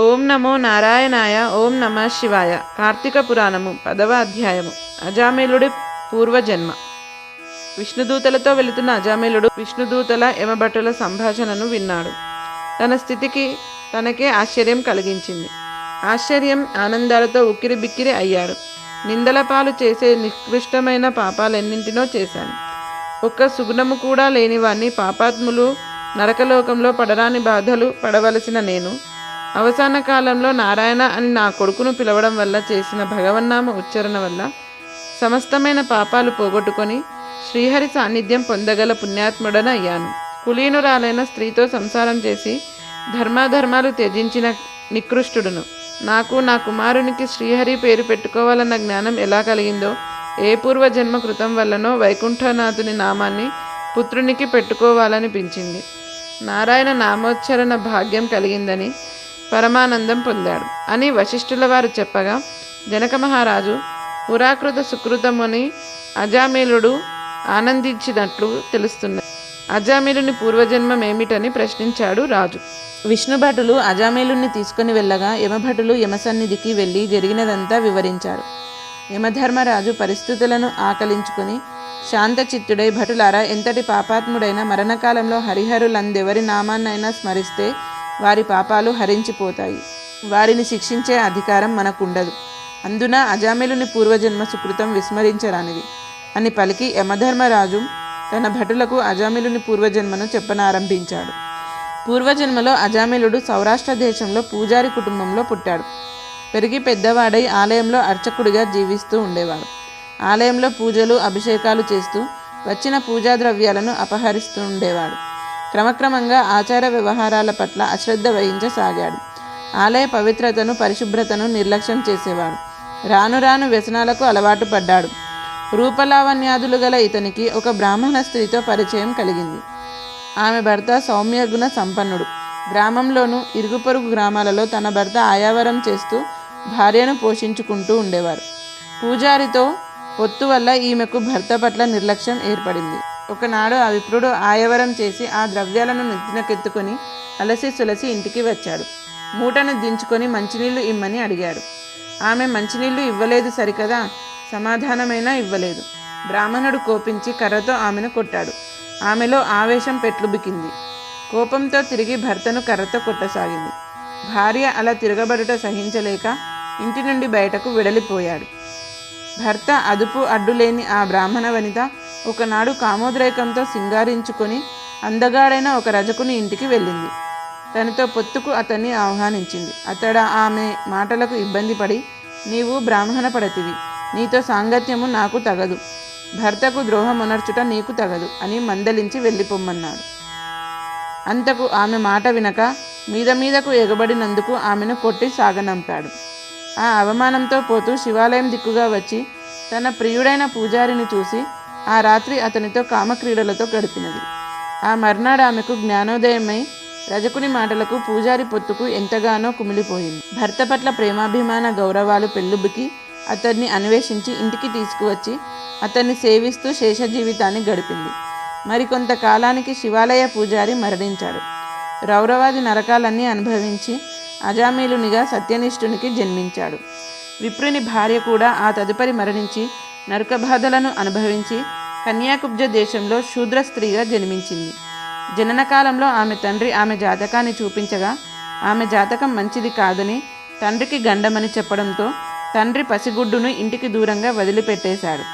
ఓం నమో నారాయణాయ ఓం నమ శివాయ. కార్తీక పురాణము పదవ అధ్యాయము. అజామేలుడి పూర్వజన్మ. విష్ణుదూతలతో వెళుతున్న అజామేలుడు విష్ణుదూతల యమభటుల సంభాషణను విన్నాడు. తన స్థితికి తనకే ఆశ్చర్యం కలిగించింది. ఆశ్చర్యం ఆనందాలతో ఉక్కిరి బిక్కిరి అయ్యాడు నిందల పాలు చేసే నికృష్టమైన పాపాలెన్నింటినో చేశాను. ఒక్క సుగుణము కూడా లేనివాణ్ణి పాపాత్ములు నరకలోకంలో పడరాని బాధలు పడవలసిన నేను అవసాన కాలంలో నారాయణ అని నా కొడుకును పిలవడం వల్ల చేసిన భగవన్నామ ఉచ్చారణ వల్ల సమస్తమైన పాపాలు పోగొట్టుకొని శ్రీహరి సాన్నిధ్యం పొందగల పుణ్యాత్ముడన అయ్యాను. కులీనురాలైన స్త్రీతో సంసారం చేసి ధర్మాధర్మాలు త్యజించిన నికృష్టుడును. నాకు నా కుమారునికి శ్రీహరి పేరు పెట్టుకోవాలన్న జ్ఞానం ఎలా కలిగిందో ఏ పూర్వజన్మ కృతం వల్లనో వైకుంఠనాథుని నామాన్ని పుత్రునికి పెట్టుకోవాలనిపించింది. నారాయణ నామోచ్చరణ భాగ్యం కలిగిందని పరమానందం పొందాడు. అని వశిష్ఠుల వారు చెప్పగా జనక మహారాజు పురాకృత సుకృతముని అజామీలుడు ఆనందించినట్లు తెలుస్తున్నది. అజామీలుని పూర్వజన్మం ఏమిటని ప్రశ్నించాడు రాజు. విష్ణుభటులు అజామేలుణ్ణి తీసుకుని వెళ్ళగా యమభటులు యమసన్నిధికి వెళ్ళి జరిగినదంతా వివరించారు. యమధర్మరాజు పరిస్థితులను ఆకలించుకుని శాంతచిత్తుడై భటులారా ఎంతటి పాపాత్ముడైన మరణకాలంలో హరిహరులందెవరి నామాన్నైనా స్మరిస్తే వారి పాపాలు హరించిపోతాయి. వారిని శిక్షించే అధికారం మనకుండదు. అందున అజామిలుని పూర్వజన్మ సుకృతం విస్మరించరానిది. అని పలికి యమధర్మరాజు తన భటులకు అజామిలుని పూర్వజన్మను చెప్పనారంభించాడు. పూర్వజన్మలో అజామిలుడు సౌరాష్ట్ర దేశంలో పూజారి కుటుంబంలో పుట్టాడు. పెరిగి పెద్దవాడై ఆలయంలో అర్చకుడిగా జీవిస్తూ ఉండేవాడు. ఆలయంలో పూజలు అభిషేకాలు చేస్తూ వచ్చిన పూజా ద్రవ్యాలను అపహరిస్తూ ఉండేవాడు. క్రమక్రమంగా ఆచార వ్యవహారాల పట్ల అశ్రద్ధ వహించసాగాడు. ఆలయ పవిత్రతను పరిశుభ్రతను నిర్లక్ష్యం చేసేవాడు. రాను రాను వ్యసనాలకు అలవాటు పడ్డాడు. రూపలావణ్యాదులు గల ఇతనికి ఒక బ్రాహ్మణ స్త్రీతో పరిచయం కలిగింది. ఆమె భర్త సౌమ్యగుణ సంపన్నుడు. గ్రామంలోనూ ఇరుగు పొరుగు గ్రామాలలో తన భర్త ఆయావరం చేస్తూ భార్యను పోషించుకుంటూ ఉండేవారు. పూజారితో పొత్తు వల్ల ఈమెకు భర్త పట్ల నిర్లక్ష్యం ఏర్పడింది. ఒకనాడు ఆ విప్రుడు ఆయవరం చేసి ఆ ద్రవ్యాలను నెత్తినకెత్తుకొని అలసి సులసి ఇంటికి వచ్చాడు. మూటను దించుకొని మంచినీళ్ళు ఇమ్మని అడిగాడు. ఆమె మంచినీళ్ళు ఇవ్వలేదు సరికదా? సమాధానమైనా ఇవ్వలేదు. బ్రాహ్మణుడు కోపించి కర్రతో ఆమెను కొట్టాడు. ఆమెలో ఆవేశం పెట్లుబికింది కోపంతో తిరిగి భర్తను కర్రతో కొట్టసాగింది. భార్య అలా తిరగబడుట సహించలేక ఇంటి నుండి బయటకు వెడలిపోయాడు. భర్త అదుపు అడ్డులేని ఆ బ్రాహ్మణ వనిత ఒకనాడు కామోద్రేకంతో సింగారించుకొని అందగాడైన ఒక రజకుని ఇంటికి వెళ్ళింది. తనతో పొత్తుకు అతన్ని ఆహ్వానించింది. అతడ ఆమె మాటలకు ఇబ్బంది పడి నీవు బ్రాహ్మణ పడతివి. నీతో సాంగత్యము నాకు తగదు. భర్తకు ద్రోహమునర్చుట నీకు తగదు అని మందలించి వెళ్ళిపోమ్మన్నాడు. అంతకు ఆమె మాట వినక మీద మీదకు ఎగబడినందుకు ఆమెను కొట్టి సాగనంపాడు. ఆ అవమానంతో పోతూ శివాలయం దిక్కుగా వచ్చి తన ప్రియుడైన పూజారిని చూసి ఆ రాత్రి అతనితో కామక్రీడలతో గడిపినది. ఆ మర్నాడు ఆమెకు జ్ఞానోదయమై రజకుని మాటలకు పూజారి పొత్తుకు ఎంతగానో కుమిలిపోయింది. భర్త పట్ల ప్రేమాభిమాన గౌరవాలు పెళ్ళుబికి అతన్ని అన్వేషించి ఇంటికి తీసుకువచ్చి అతన్ని సేవిస్తూ శేష జీవితాన్ని గడిపింది. మరికొంతకాలానికి శివాలయ పూజారి మరణించాడు. రౌరవాది నరకాలన్నీ అనుభవించి అజామీలునిగా సత్యనిష్ఠునికి జన్మించాడు. విప్రుని భార్య కూడా ఆ తదుపరి మరణించి నరక బాధలను అనుభవించి కన్యాకుబ్జ దేశంలో శూద్ర స్త్రీగా జన్మించింది. జనన కాలంలో ఆమె తండ్రి ఆమె జాతకాన్ని చూపించగా ఆమె జాతకం మంచిది కాదని తండ్రికి గండమని చెప్పడంతో తండ్రి పసిగుడ్డును ఇంటికి దూరంగా వదిలిపెట్టేశాడు.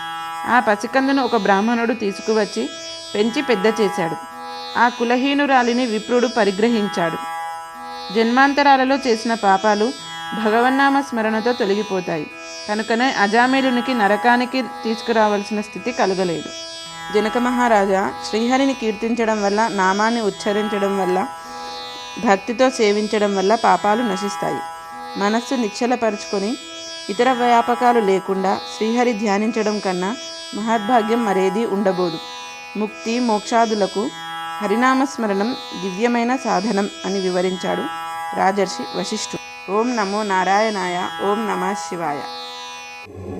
ఆ పసికందును ఒక బ్రాహ్మణుడు తీసుకువచ్చి పెంచి పెద్ద చేశాడు. ఆ కులహీనురాలిని విప్రుడు పరిగ్రహించాడు. జన్మాంతరాలలో చేసిన పాపాలు భగవన్నామ స్మరణతో తొలగిపోతాయి. కనుకనే అజామేలునికి నరకానికి తీసుకురావాల్సిన స్థితి కలగలేదు. జనక మహారాజా శ్రీహరిని కీర్తించడం వల్ల నామాన్ని ఉచ్చరించడం వల్ల భక్తితో సేవించడం వల్ల పాపాలు నశిస్తాయి. మనస్సు నిశ్చలపరుచుకొని ఇతర వ్యాపకాలు లేకుండా శ్రీహరి ధ్యానించడం కన్నా మహద్భాగ్యం మరేది ఉండబోదు. ముక్తి మోక్షాదులకు హరినామస్మరణం దివ్యమైన సాధనం అని వివరించాడు రాజర్షి వశిష్ఠుడు. ఓం నమో నారాయణాయ ఓం నమ శివాయ. Thank you.